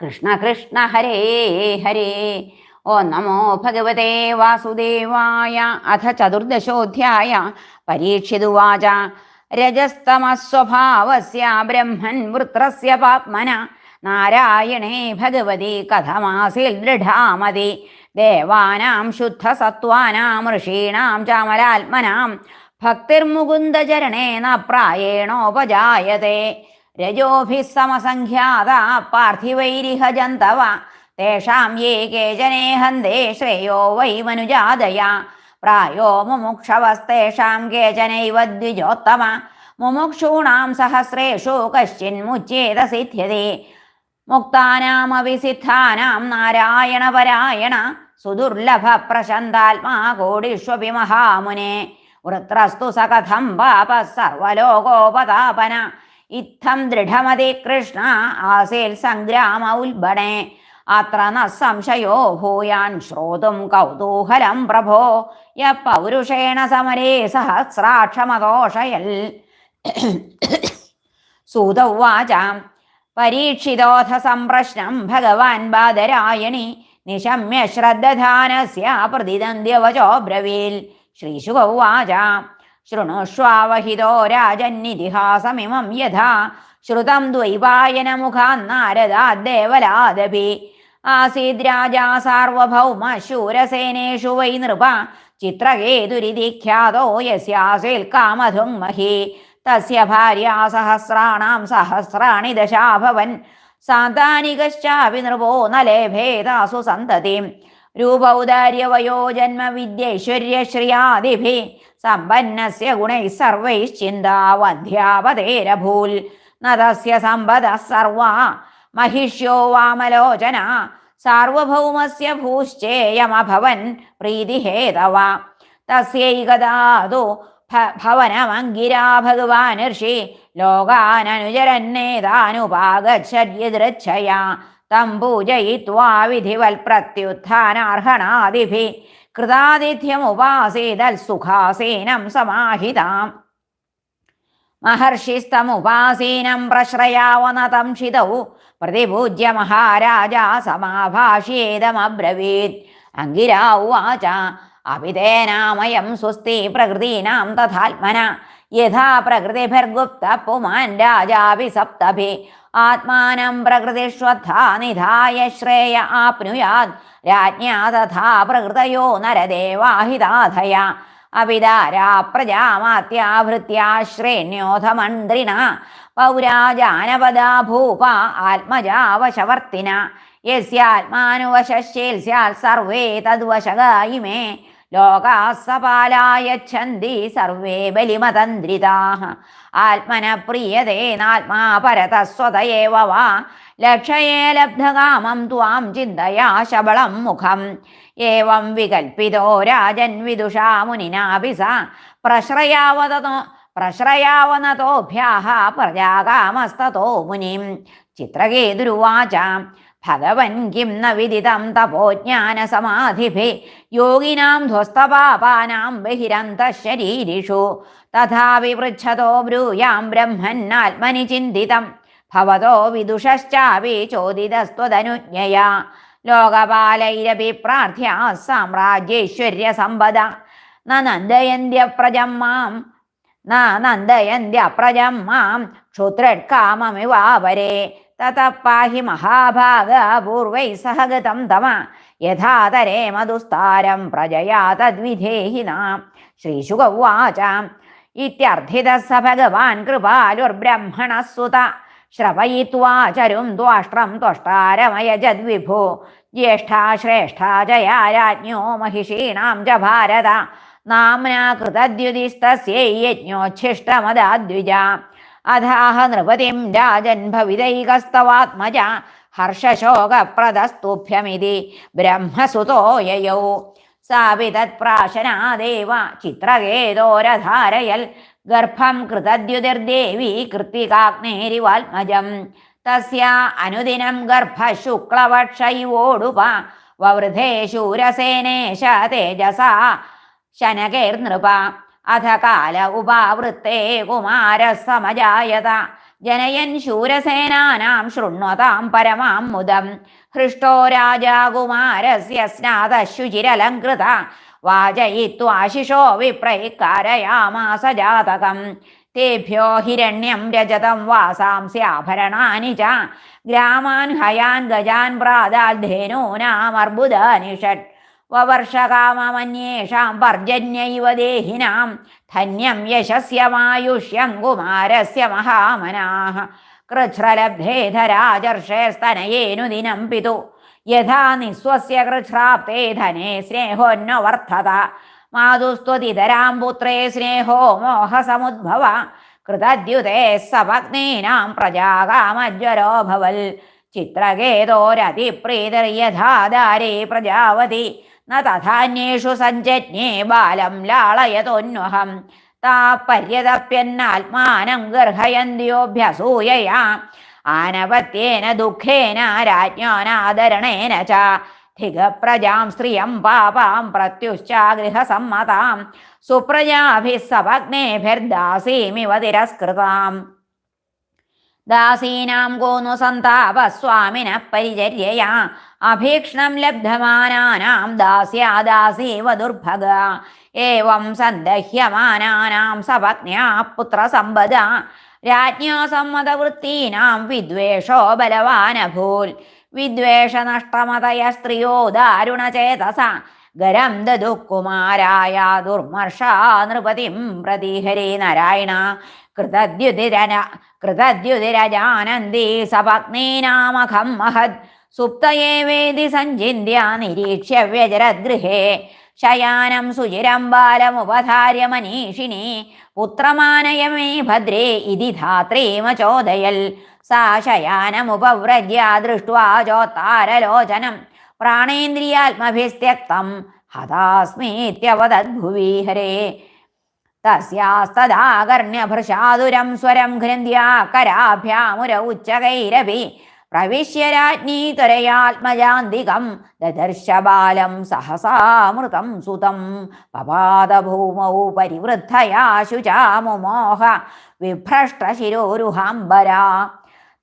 കൃഷ്ണ കൃഷ്ണ ഹരേ ഹരേ. ഓ നമോ ഭഗവതേ വാസുദേവായ അഥ ചതുർദശോധ്യായ പരീക്ഷിതുവാച രജസ്തമസ്വഭാവസ്യ ബ്രഹ്മൻ വൃത്രസ്യ പാത്മന നാരായണേ ഭഗവതി കഥമാസിൽ ദൃഢാമതി. ദേവാനാം ശുദ്ധസത്വാനാം ഋഷീണാം ചാമലാത്മനാം. ഭക്തിർമുകുന്ദചരണേന പ്രായേണോപജായത്തെ രജോഭിः സമസംഖ്യാത പാർത്ഥിവൈരിഹ തേഷാം യേ കേചനേ ഹന്തേ ശ്രേയോ വൈ മനുജാദയ പ്രായോ മുമുക്ഷവസ്തേഷാം കേചനൈവ ദ്വിജോത്തമ. മുമുക്ഷൂണാം സഹസ്രേഷു കശ്ചിന്മുച്ചേത സിദ്ധ്യതേ മുക്താനാമപി സിദ്ധാനാം നാരായണപരായണ സുദുർലഭ പ്രശന്താത്മാ കോടിഷ്വപി മഹാമുനെ. വൃത്രസ്തു സകഥം പാപ സർവലോകോപതാപന. ഇത്തം ദൃഢമതി കൃഷ്ണ ആസേൽ സംഗ്രാമ ഉൽബണേ അത്ര ന സംശയോ ഭൂയാൻ ശ്രോതും കൗതൂഹലം പ്രഭോ. യ പൗരുഷേണ സമരേ സഹസ്രാക്ഷമദോഷയൽ. സൂതവാചാം പരീക്ഷിതോഥ സംപ്രശ്നം ഭഗവാൻ ബാദരായണി. നിശമ്യ ശ്രദ്ധാനസ്യ പ്രതിദന്ധ്യവചോ ബ്രവീൽ. ശ്രീശുകൗവാച ശൃണുഷ്വാവഹിതോ രാജന്നിതിഹാസമിമം യഥാ. ശ്രുതം ദ്വൈപായനമുഖാന്നാരദാദ്ദേവലാദപി ആസീദ് രാജാ സാർവഭൗമ ശൂരസേനേഷു വൈ നൃപ. ചിത്രകേതുരിതിഖ്യാതോ ഖ്യാതോ യസ്യാസേൽ കാമധുങ്മഹി തസ്യ ഭാര്യ സഹസ്രാണാം സഹസ്രാണി ദശാഭവൻ. സാന്താനികശ്ചാപി നൃപോ നലേഭേദാസു സന്തതിം. രൂപൗദാര്യവയോ ജന്മവിദ്യൈശ്വര്യശ്രിയാദിഭി. സമ്പന്നസ്യ ഗുണൈ സർവൈ ചിന്താവധ്യാപതേരഭൂൽ നതസ്യ സമ്പദ സർവ മഹിഷ്യോ വാമലോചന. സാർവഭൗമസ്യ ഭൂശ്ചേയമഭവൻ പ്രീതിഹേതവ. തസ്യൈകദാതു ഭവനമംഗിരാ ഭഗവാൻ ഋഷി ലോകാനനുചരന്നേതാനുപാകച്ഛദ്യദൃച്ഛയാ തം പൂജയിത്വാ വിധിവൽപ്രത്യുത്ഥാനാർഹണാദിഭി. കൃതാതിഥ്യമുപാസേതൽസുഖാസേനം സമാഹിതാം. മഹർഷിസ്തമുപാസീനം പ്രശ്രയാവനതം ക്ഷിതൗ പ്രതിപൂജ്യ മഹാരാജ സമാഭാഷ്യേതമബ്രവീത്. അങ്കിരാ ഉവാച അപിതേനാമയം സ്വസ്തി പ്രകൃതീനാം തഥാത്മന. യഥാ പ്രകൃതിഭിർഗുപ്ത പുമാൻ രാജാഭി സപ്തഭി ആത്മാനം പ്രകൃതിഷ്വദ്ധാ നിധായ ശ്രേയ ആപ്നുയാത് രാജ്ഞാ തഥാ പ്രകൃതയോ നരദേവാഹിതാധയ അപിതാരാ പ്രജാമാത്യാഭൃത്യാശ്രേണ്യോധ മന്ത്രിണ പൗരാജാനപദാ ഭൂപ ആത്മജാവശവർത്തിന യസ്യാത്മാനുവശേൽസ്യാൽ സർവേ തദ്വശകായിമേ ലോകാസപാലായ ലോകാസ്സപാലായച്ഛന്തി സർവേ ബലിമതന്ത്രിതാഹ. ആത്മന പ്രിയതേനാത്മാ പരതസ്വതയേവ വാ ലക്ഷയേ ലബ്ധകാമം ത്വാം ചിന്തയാ ശബളം മുഖം. ഏവം വികൽപ്പിതോ രാജൻ വിദുഷാ മുനിനാഭിസ പ്രശ്രയാവതോ പ്രശ്രയാവനതോഭ്യാഹ പ്രജാകാമസ്തോ മുനിം. ചിത്രകേതുരുവാചാം. ഭഗവൻ കിം ന വിദിതം തപോജ്ഞാന സമാധിഭി യോഗിനാം ധ്വസ്തപാപാനാം ബഹിരന്ത ശരീരിഷു തഥാ വിവൃച്ഛതോ ബ്രൂയാം ബ്രഹ്മന്നാത്മനി ചിന്തിതം. ഭവതോ വിദുഷശ്ചാപി ചോദിതസ്ത്വതനുജ്ഞയാ. ലോകപാലൈരപി പ്രാർത്ഥ്യാ സാമ്രാജ്യൈശ്വര്യ സമ്പദ നന്ദയന്ത്യ പ്രജം മാം. നന്ദയന്ത്യ പ്രജം മാം ക്ഷുദ്രഡ് കാമമിവാവരേ തത പാഹി മഹാഭാഗ പൂർവൈ സഹഗതം തമ. യഥാതരേ മധുസ്താരം പ്രജയാ തദ്വിധേഹി നാം ശ്രീശുക ഉവാച. ഇത്യർത്ഥിതഃ സ ഭഗവാൻ കൃപാലുർബ്രഹ്മണസുത ശ്രവയിത്വാ ചരും ത്വാഷ്ട്രം ത്വഷ്ടാരമയജദ്വിഭോ ജ്യേഷ്ഠാ ശ്രേഷ്ഠാ ജയാ രാജ്ഞോ മഹിഷീണാം ച ഭാരത. നാംനാ കൃതദ്യുതിസ്തസ്യൈ യജ്ഞോച്ഛിഷ്ടമദാദ്വിജ. അഥാഹ നൃപതിം രാജൻ ഭവിതൈകസ്തവാത്മജ ഹർഷശോകപ്രദസ്തുഭ്യമിതി ബ്രഹ്മസുതോ യയൗ. സാവിതത്പ്രാശനാദേവ ചിത്രകേതോരധാരയൽ ഗർഭം കൃതദ്യുതിർദേവി കൃത്തികാഗ്നേരിവാത്മജം തസ്യ അനുദിനം ഗർഭശുക്ലവക്ഷയോടുപ വവൃധേ ശൂരസേനേശ തേജസ ശനകേർനൃപ. അധ കാല ഉപാവൃത്തേ കുമാര സമജായത ജനയൻ ശൂരസേനാനാം ശൃണ്വതാം പരമാം മുദം. ഹൃഷ്ടോ രാജാകുമാരസ്യ സ്നാതശുചിരലങ്കൃത വാചയിത്വാശിഷോ വിപ്രൈക്കാരയാമാസ ജാതകം. തേഭ്യോ ഹിരണ്യം രജതം വാസാംസ്യാഭരണാനി ച. ഗ്രാമാൻ ഹയാൻ ഗജാൻ പ്രാതാൽധേനൂനാമർബുദാനി ഷഡ് വവർഷകാമമന്യേഷാം പർജന്യൈവ ദേഹിനാം. ധന്യം യശസ്യമായുഷ്യം കുമാരസ്യ മഹാമനാഹ. കൃച്ഛ്രലബ്ധേധരാജർഷേസ്തനയേനു ദിനം പിതു. യഥാ നിസ്വസ്യ കൃച്ഛ്രാപ്തേ ധനേ സ്നേഹോന്ന വർദ്ധത മാതുസ്ത്വതിതരാം പുത്രേ സ്നേഹോ മോഹസമുദ്ഭവ. കൃതദ്യുതേ സപത്നീനാം പ്രജാകാമജ്വരോ ഭവൽ. ചിത്രകേതോരതിപ്രീതിർയഥാദാരേ പ്രജാവതി ന തഥാന്യേഷു സഞ്ജജ്ഞേ ബാലം ലാളയതോന്വഹം താപര്യതപ്യന്നാത്മാനം ഗർഹയന്തിയോഭ്യസൂയയാ. ആനപത്യേന ദുഃഖേന രാജ്ഞോനാദരണേന ച. ധിഗപ്രജാം സ്ത്രിയം പാപാം പ്രത്യുശ്ചാഗൃഹസമ്മതാം. ഗൃഹസമ്മതാം സപഗ്നേഭിർദാസീമിവ തിരസ്കൃതാം ദാസീനാം കോന്നു സന്താപ സ്വാമിന പരിചര്യയാ. അഭീക്ഷണം ലബ്ധമാനാനാം ദാസ്യാദാസീവ ദുർഭഗ. ഏവം സന്ദഹ്യമാനാനാം സപത്ന്യാ പുത്രസമ്പദ രാജ്ഞോ സമ്മതവൃത്തീനാം വിദ്വേഷോ ബലവാനഭൂൽ. വിദ്വേഷനഷ്ടമതയ സ്ത്രീയോ ദാരുണചേതസ. ഗരം ദുഃകുമാരായ ദുർമർഷ നൃപതിം പ്രതിഹരി നാരായണ. കൃതദ്യുതിരന കൃതദ്യുതിരജാനന്ദി സപത്നീനാമഖം മഹത് സുപ്തയേ വേദി സഞ്ചിന്യ നിരീക്ഷ്യ വ്യജരദ്ഗൃഹേ. ശയാനം സുചിരം ബാലമുപധാര്യ മനീഷിണി പുത്രമാനയ മേ ഭദ്രേ ഇതി ധാത്രീമചോദയൽ സാ ശയാനമുപവ്രജ്യ ദൃഷ്ട്വാ ചോത്താരലോചനം. പ്രാണേന്ദ്രിയാത്മഭിസ്ത്യക്തം. ഹതാസ്മീത്യവതദ്ഭുവി ഹരേ തസ്യാസ്തദാകർണ്യഭൃശാതുരം സ്വരം ഘൃന്ദ്യാ കരാഭ്യാമുര ഉച്ചകൈരപി പ്രവിശ്യ രാജ്ഞി ത്വരയാത്മജാന്തികം ദദർശ ബാലം സഹസാമൃതം സുതം പപാദഭൂമൗ പരിവൃദ്ധയാ ശുചാമുമോഹ വിഭ്രഷ്ടശിരോരുഹാംബരാ.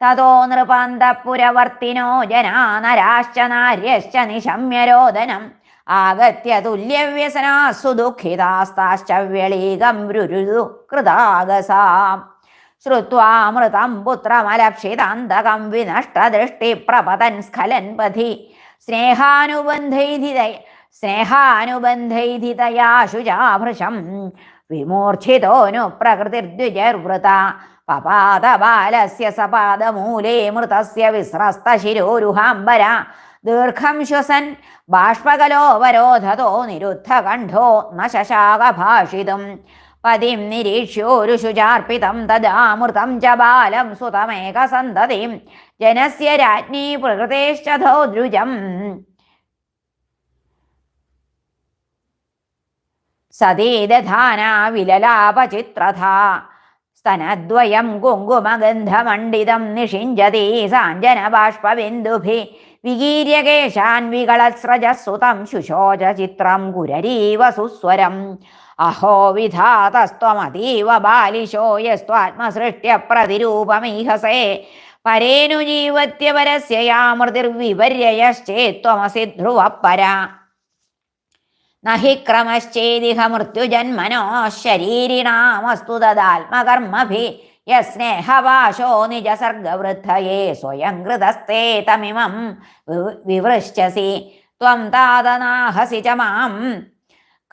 തതോ നൃപാന്തപുരവർത്തിനോ ജനാ നരാശ്ച നാര്യശ്ച നിശമ്യരോദനം ആഗത്യ തുല്യവ്യസനാസു ദുഃഖിതാസ്താശ്ച വ്യളീകം രുരുതു കൃതാഗസാം ശ്രുവാമൃതം പുത്രമലക്ഷിതാന്തകം വിനഷ്ടദൃഷ്ടിപ്രപതൻ സ്ഖലൻ പഥി സ്നേഹാനുബന്ധൈധിത സ്നേഹാനുബന്ധൈധിതയാശുചാഭൃശം വിമൂർച്ഛിതോനു പ്രകൃതിർദ്വിജർവൃത. സപാദമൂലേ മൃതസ്യ ദീർഘം ശ്വസൻ ബാഷ്പകലോപരോധതോ നിരുദ്ധകണ്ഠോ ന ശശാകഭാഷിതും പതിം നിരീക്ഷ്യോരു ശുചാർപ്പിതം തദാമൃതം ച ബാലം സുതമേകസന്തതിം. ജനസ്യ രാജ്ഞി പ്രകൃതേശ്ചതോ ദ്രുജം. സതീദധാന വിലലാപചിത്രഥാ സ്തനദ്വയം കുങ്കുമഗന്ധമണ്ഡിതം നിഷിഞ്ചതി സാഞ്ജനബാഷ്പബിന്ദുഭി. വികീര്യകേശാൻ വികളത്സ്രജസുതം ശുശോച ചിത്രം കുരരീവ സുസ്വരം. അഹോ വിധാതസ്ത്വമതീവ ബാലിശോ യസ്ത്വാത്മസൃഷ്ട്യ പ്രതിരൂപമീഹസേ. പരേനു ജീവത്യപരസ്യയാമൃതിർവിവര്യയശ്ചേത്വമസി ധ്രുവ പര നഹി ക്രമശ്ചേദിഹ മൃത്യുജന്മനോ ശരീരിണാമസ്തു തദാത്മകർമ്മഭി യസ്നേഹവാശോ നിജസർഗവൃദ്ധയേ സ്വയം കൃതസ്തേ തമിമം വിവ- വിവൃശ്ചസി ത്വം താതനാഹസി ച മാം.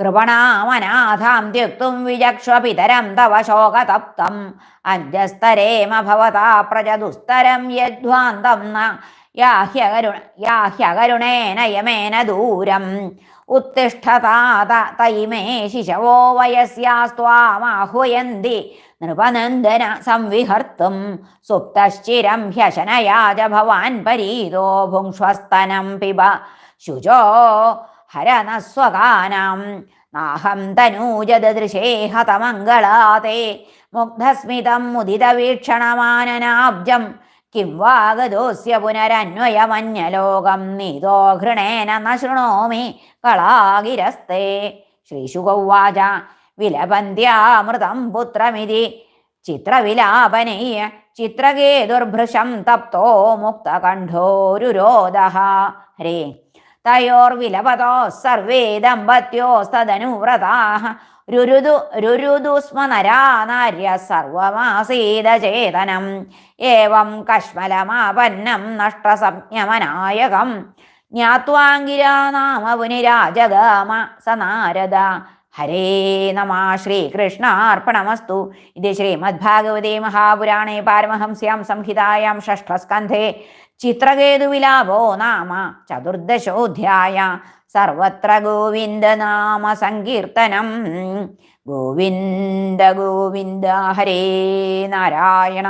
കൃപണാമനാഥാം ത്യക്തും വിചക്ഷ്വപിതരം തവ ശോകതപ്തം. അഞ്ജസ്തരേമഭവതാ പ്രജദുസ്തരം യധ്വാന്തം ന യാഹ്യകരുണ യാഹ്യകരുണേന യമേന ദൂരം. ഉത്തിഷ്ഠതാത തൈമേ ശിശവോ വയസ്യാസ്ത്വാമാഹ്വയന്തി നൃപനന്ദന സംവിഹർത്തും സുപ്തശ്ചിരം ഹ്യശനയാജ ഭവാൻ പരീതോ ഭുങ്ഷ്വസ്തനം പിബ ശുചോ ഹരനസ്വകാനാം നാഹം തനൂജദൃശേ ഹതമംഗളാതേ മുഗ്ധസ്മിതം മുദിതവീക്ഷണമാനനാബ്ജം കിം വാഗദോസ്യ പുനരന്വയമന്യലോകം നീതോ ഘൃണേന ന ശൃണോമി കളാഗിരസ്തേ. ശ്രീശുഗൗവാച വിലപന്ത്യാമൃതം പുത്രമിതി ചിത്രവിലാപനീയ ചിത്രകേതുർഭൃശം തപ്തോ മുക്തകണ്ഠോരുരോധ. ഹരേ തയോർവിലപതോ സർവേ ദമ്പത്യോസ്തനുവ്രതാ രുരുദു രുരുദു സ്മ സർവമാസീത ചേതനം ഏവം കശ്മലമാപന്നം നഷ്ടസംജ്ഞമനായകം ജ്ഞാത്വാങ്കിരാ നാമ പുനിരാജഗാമ സ നാരദ ഹരേ നമ ശ്രീകൃഷ്ണാർപ്പണമസ്തു. ഇത് ശ്രീമദ്ഭാഗവതേ മഹാപുരാണേ പാരമഹംസ്യാം സംഹിതായാം ഷഷ്ഠസ്കന്ധേ. ചിത്രകേതുവിലാപോ നാമ? ചതുർദശോധ്യായ. സർവത്ര ഗോവിന്ദനാമ സങ്കീർത്തനം. ഗോവിന്ദ ഗോവിന്ദ ഹരേ നാരായണ.